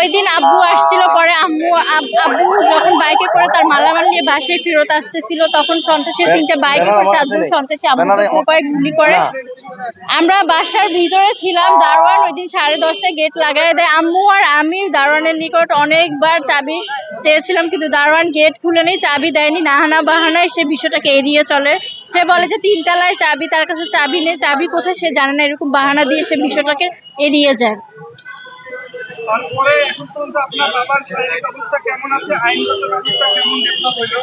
ওই দিন আব্বু আসছিল পরে আম্মু আব্বু যখন বাইকে করে তার মালামাল নিয়ে বাসায় ফেরত আসতেছিল তখন সন্ত্রাসী তিনটা বাইকে সাতজন সন্ত্রাসী আব্বুকে কোপায় গুলি করে। আমরা বাসার ভিতরে ছিলাম দারোয়ান ওই দিন সাড়ে দশটায় গেট লাগাই দেয়। আম্মু আর আমি দারোয়ানের নিকট অনেকবার চাবি চেয়েছিলাম কিন্তু দারোয়ান গেট খুলে নেই চাবি দেয়নি। নাহানা বাহানায় সে বিষয়টাকে এড়িয়ে চলে। সে বলে যে তিনতলায় চাবি তার কাছে চাবি নেই চাবি কোথায়? সে জানে না এরকম বাহানা দিয়ে সে বিষয়টাকে এড়িয়ে যায়। তারপরে এখন পর্যন্ত আপনার বাবার শারীরিক অবস্থা কেমন আছে? আইনগত ব্যবস্থা কেমন ডেভেলপ হলো?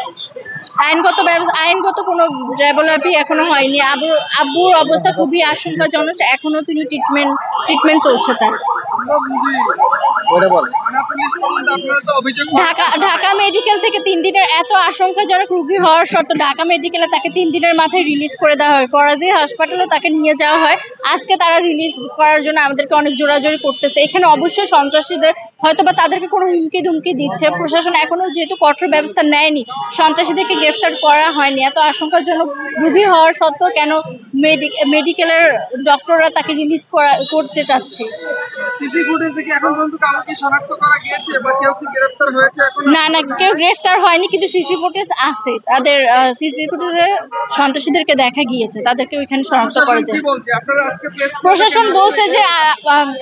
আইনগত ব্যবস্থা আইনগত কোনো ডেভেলপই এখনও হয়নি। আবু আব্বুর অবস্থা খুবই আশঙ্কাজনক এখনও তিনি ট্রিটমেন্ট ট্রিটমেন্ট চলছে তার। ঢাকা মেডিকেল থেকে তিন দিনের এত আশঙ্কাজনক রোগী হওয়ার সত্ত্বেও ঢাকা মেডিকেলে তাকে তিন দিনের মাথায় রিলিজ করে দেওয়া হয়। ফরাজি হাসপাতালে তাকে নিয়ে যাওয়া হয়। আজকে তারা রিলিজ করার জন্য আমাদেরকে অনেক জোরাজোরি করতেছে। এখানে অবশ্যই সন্ত্রাসীদের হয়তোবা তাদেরকে কোনো হুমকি ধুমকি দিচ্ছে। প্রশাসন এখনও যেহেতু কঠোর ব্যবস্থা নেয়নি, সন্ত্রাসীদেরকে গ্রেফতার করা হয়নি। এত আশঙ্কাজনক রোগী হওয়ার সত্ত্বেও কেন মেডিকেলের ডক্টররা তাকে রিলিজ করা করতে চাচ্ছে? সিসি ফুটেজ থেকে এখন পর্যন্ত কাউকে শনাক্ত করা গিয়েছে বা কেউ কি গ্রেফতার হয়েছে এখন? না না কেউ গ্রেফতার হয়নি কিন্তু সিসি ফুটেজ আছে। তাদের সিসি ফুটেজে সন্ত্রাসীদেরকে দেখা গিয়েছে তাদেরকে ওইখানে শনাক্ত করা যায়। প্রশাসন বলছে যে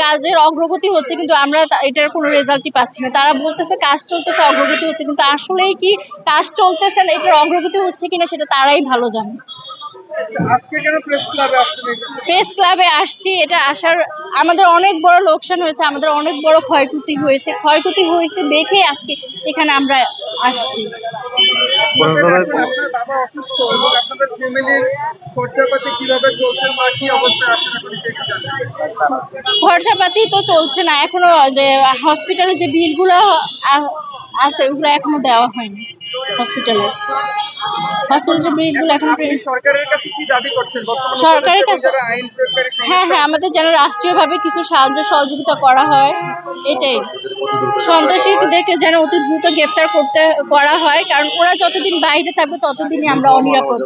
কাজের অগ্রগতি হচ্ছে কিন্তু আমরা এটার কোনো রেজাল্টই পাচ্ছি না। তারা বলতেছে কাজ চলতেছে অগ্রগতি হচ্ছে কিন্তু আসলেই কি কাজ চলতেছে না এটার অগ্রগতি হচ্ছে কিনা সেটা তারাই ভালো জানে। প্রেস ক্লাবে আসছি এটা আসার আমাদের অনেক বড় লোকসান হয়েছে আমাদের অনেক বড় ক্ষয়ক্ষতি হয়েছে। ক্ষয়ক্ষতি হয়েছে দেখে আজকে এখানে আমরা আসছি। খরচাপাতি তো চলছে না এখনও যে হসপিটালে যে বিলগুলো আছে ওগুলো এখনও দেওয়া হয়নি হসপিটালে হসপিটালের যে বিলগুলো এখনও সরকারের কাছে কি দাবি করছেন? সরকারের কাছে- যারা আইন প্রয়োগকারী সংস্থা, হ্যাঁ হ্যাঁ আমাদের যেন রাষ্ট্রীয়ভাবে কিছু সাহায্য সহযোগিতা করা হয় এটাই। সন্ত্রাসীদেরকে যেন অতি দ্রুত গ্রেপ্তার করতে করা হয় কারণ ওরা যতদিন বাইরে থাকবে ততদিনই আমরা অনিরাপদ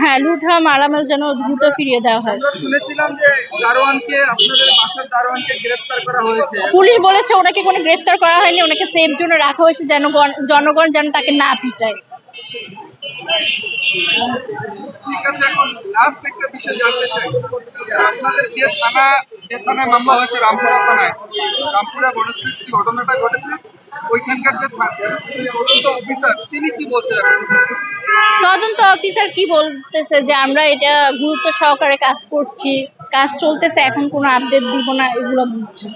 হ্যাঁ লুট হওয়া মালামাল যেন দ্রুত ফিরিয়ে দেওয়া হয়। শুনেছিলাম যে দারোয়ানকে আপনাদের বাসার দারোয়ানকে গ্রেফতার করা হয়েছে। পুলিশ বলেছে ওনাকে কোনো গ্রেফতার করা হয়নি ওনাকে সেফ জোনে রাখা হয়েছে যেন জনগণ যেন তাকে না পিটায়। ঠিক আছে, এখন লাস্ট একটা বিষয় জানতে চাই। আপনাদের যে থানা, যে থানায় মামলা হয়েছে, রামপুরা থানায়, রামপুরা ঘটনাটা ঘটেছে, ওইখানকার যে অফিসার, তিনি কি বলছেন? তদন্ত অফিসার কি বলতেছে যে আমরা এটা গুরুত্ব সহকারে কাজ করছি, কাজ চলতেছে, এখন কোনো আপডেট দিব না, এগুলো বলছে।